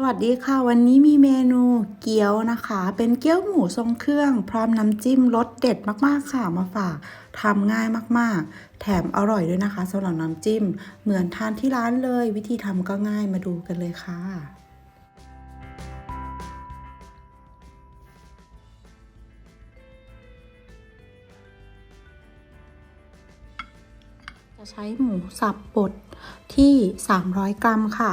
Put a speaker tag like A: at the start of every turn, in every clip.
A: สวัสดีค่ะ วันนี้มีเมนูเกี๊ยวนะคะ เป็นเกี๊ยวหมูทรงเครื่อง พร้อมน้ำจิ้มรสเด็ดมากๆค่ะมาฝากทำง่ายมากๆ แถมอร่อยด้วยนะคะสำหรับน้ำจิ้ม เหมือนทานที่ร้านเลย วิธีทำก็ง่ายมาดูกันเลยค่ะจะใช้หมูสับบดที่ 300 กรัมค่ะ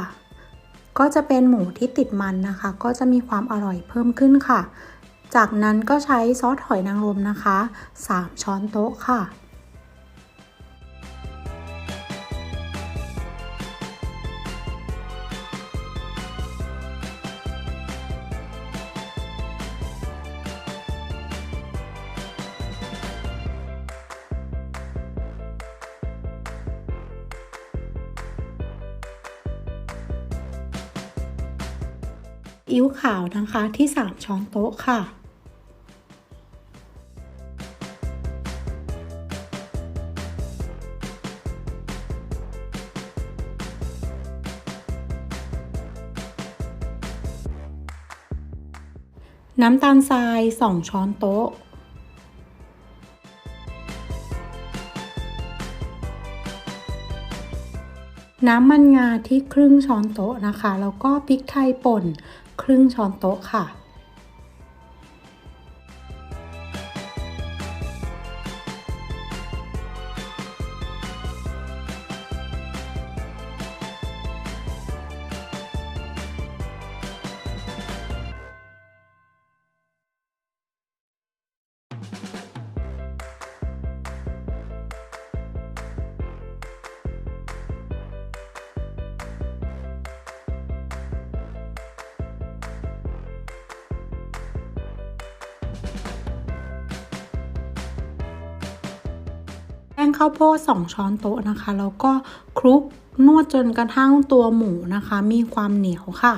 A: ก็จะเป็นหมูที่ติดมันนะคะ ก็จะมีความอร่อยเพิ่มขึ้นค่ะ จากนั้นก็ใช้ซอสหอยนางรมนะคะ 3 ช้อนโต๊ะค่ะ อิ๊วขาวนะคะที่ 3 ช้อนโต๊ะค่ะ น้ำตาลทราย 2 ช้อนโต๊ะน้ำมันงาที่ครึ่งช้อนโต๊ะนะคะ แล้วก็พริกไทยป่น ครึ่งช้อนโต๊ะค่ะ งข้าวโพด2ช้อนโต๊ะนะคะ แล้วก็คลุกนวดจนกระทั่งตัวหมูนะคะ มีความเหนียวค่ะ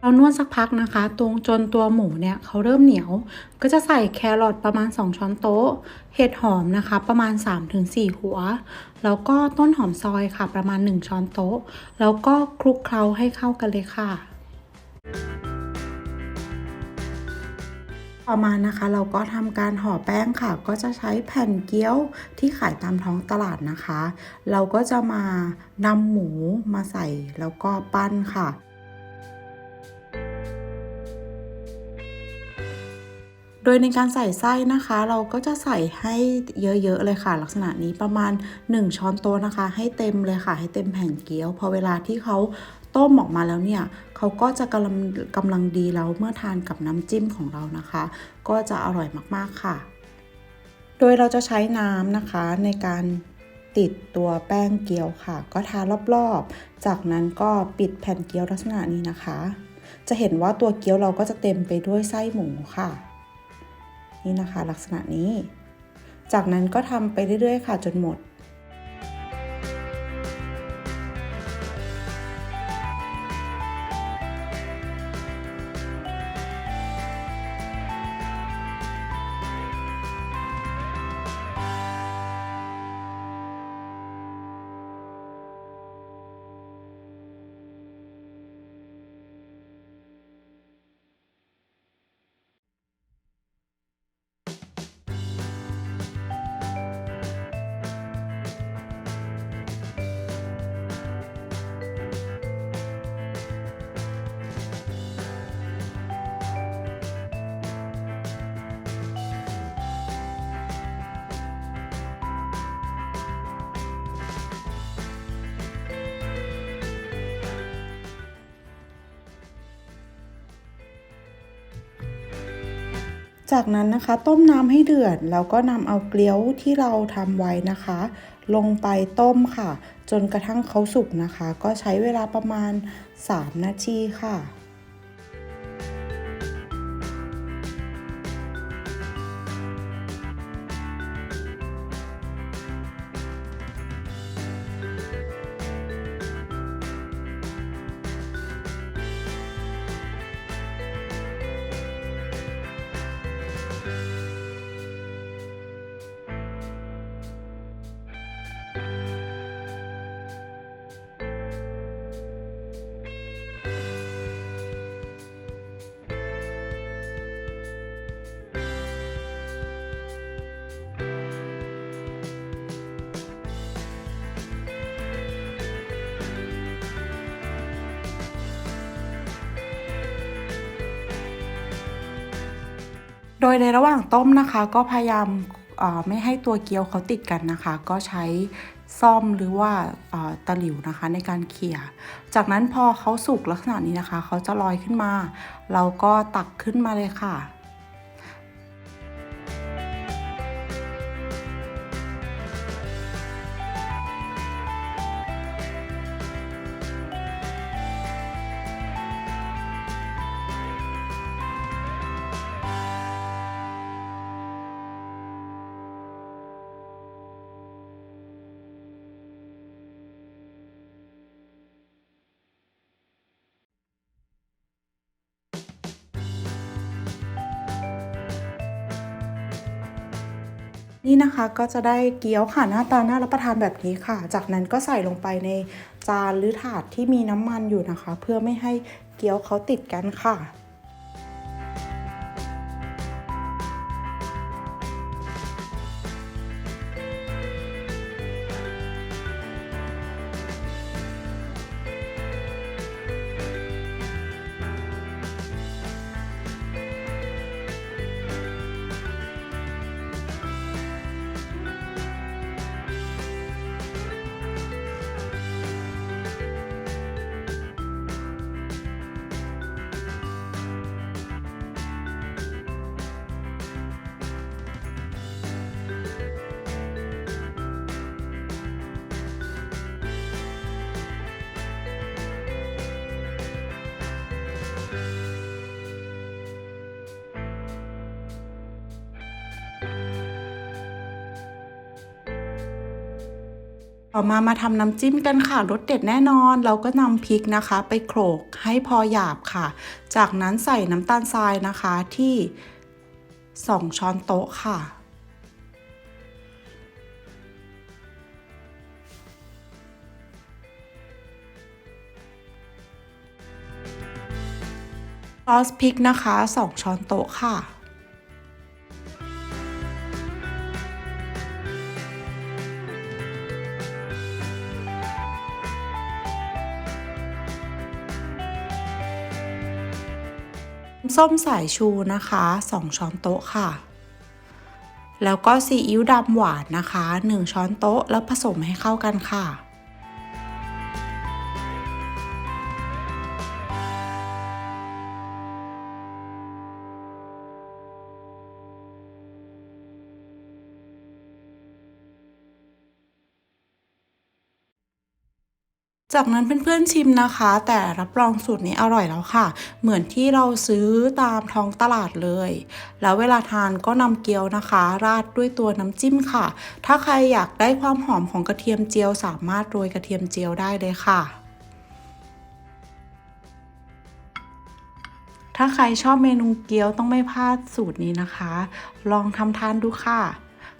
A: เรานวดสักพักนะคะ ตรงจนตัวหมูเนี่ยเขาเริ่มเหนียว ก็จะใส่แครอทประมาณ 2 ช้อนโต๊ะ เห็ดหอมนะคะ ประมาณ 3-4 หัว แล้วก็ต้นหอมซอยค่ะ ประมาณ 1 ช้อนโต๊ะ แล้วก็คลุกเคล้าให้เข้ากันเลยค่ะต่อมานะคะเราก็ทำการห่อแป้งค่ะ ก็จะใช้แผ่นเกี๊ยวที่ขายตามท้องตลาดนะคะ เราก็จะมานำหมูมาใส่แล้วก็ปั้นค่ะ ดยในการใส่ไส้นะคะ เราก็จะใส่ให้เยอะๆเลยค่ะ ลักษณะนี้ประมาณ 1 ช้อนโต๊ะนะคะ ให้เต็มเลยค่ะ ให้เต็มแผ่นเกี๊ยวพอเวลาที่เขาต้มออกมาแล้วเนี่ยเขาก็จะกำลังกำลังดีแล้วเมื่อทานกับน้ำจิ้มของเรานะคะ ก็จะอร่อยมากๆค่ะ โดยเราจะใช้น้ำนะคะในการติดตัวแป้งเกี๊ยวค่ะ ก็ทารอบๆ จากนั้นก็ปิดแผ่นเกี๊ยวลักษณะนี้นะคะ จะเห็นว่าตัวเกี๊ยวเราก็จะเต็มไปด้วยไส้หมูค่ะ นี่นะคะ ลักษณะนี้ จากนั้นก็ทำไปเรื่อยๆ ค่ะจนหมด จากนั้นนะคะต้มน้ำให้เดือดแล้วก็นำเอาเกลียวที่เราทำไว้นะคะ ลงไปต้มค่ะ จนกระทั่งเขาสุกนะคะ ก็ใช้เวลาประมาณ 3 นาทีค่ะ ยในระหว่างต้มนะคะ ก็พยายามไม่ให้ตัวเกี๊ยวเขาติดกันนะคะ ก็ใช้ซ่อมหรือว่าตะหลิวนะคะในการเขี่ย จากนั้นพอเขาสุกลักษณะนี้นะคะ เขาจะลอยขึ้นมา เราก็ตักขึ้นมาเลยค่ะ นี่นะคะก็จะได้เกี๊ยวค่ะหน้าตาน่ารับประทานแบบนี้ค่ะ จากนั้นก็ใส่ลงไปในจานหรือถาดที่มีน้ำมันอยู่นะคะ เพื่อไม่ให้เกี๊ยวเขาติดกันค่ะ ต่อมามาทำน้ำจิ้มกันค่ะรสเด็ดแน่นอน เราก็นำพริกนะคะ ไปโขลกให้พอหยาบค่ะ จากนั้นใส่น้ำตาลทรายนะคะที่ 2 ช้อนโต๊ะค่ะ ซอสพริกนะคะ 2 ช้อนโต๊ะค่ะ ส้มสายชูนะคะ 2 ช้อนโต๊ะค่ะ แล้วก็ซีอิ๊วดำหวานนะคะ 1 ช้อนโต๊ะแล้วผสมให้เข้ากันค่ะ จากนั้นเพื่อนๆชิมนะคะ แต่รับรองสูตรนี้อร่อยแล้วค่ะ เหมือนที่เราซื้อตามท้องตลาดเลย แล้วเวลาทานก็นำเกี๊ยวนะคะ ราดด้วยตัวน้ำจิ้มค่ะ ถ้าใครอยากได้ความหอมของกระเทียมเจียวสามารถโรยกระเทียมเจียวได้เลยค่ะ ถ้าใครชอบเมนูเกี๊ยวต้องไม่พลาดสูตรนี้นะคะ ลองทำทานดูค่ะ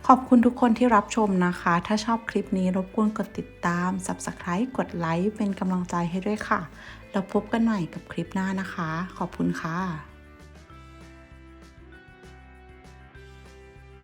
A: ขอบคุณทุกคนที่รับชมนะคะ ถ้าชอบคลิปนี้รบกวนกดติดตาม Subscribe กดไลค์เป็นกำลังใจให้ด้วยค่ะ แล้วพบกันใหม่กับคลิปหน้านะคะ ขอบคุณค่ะ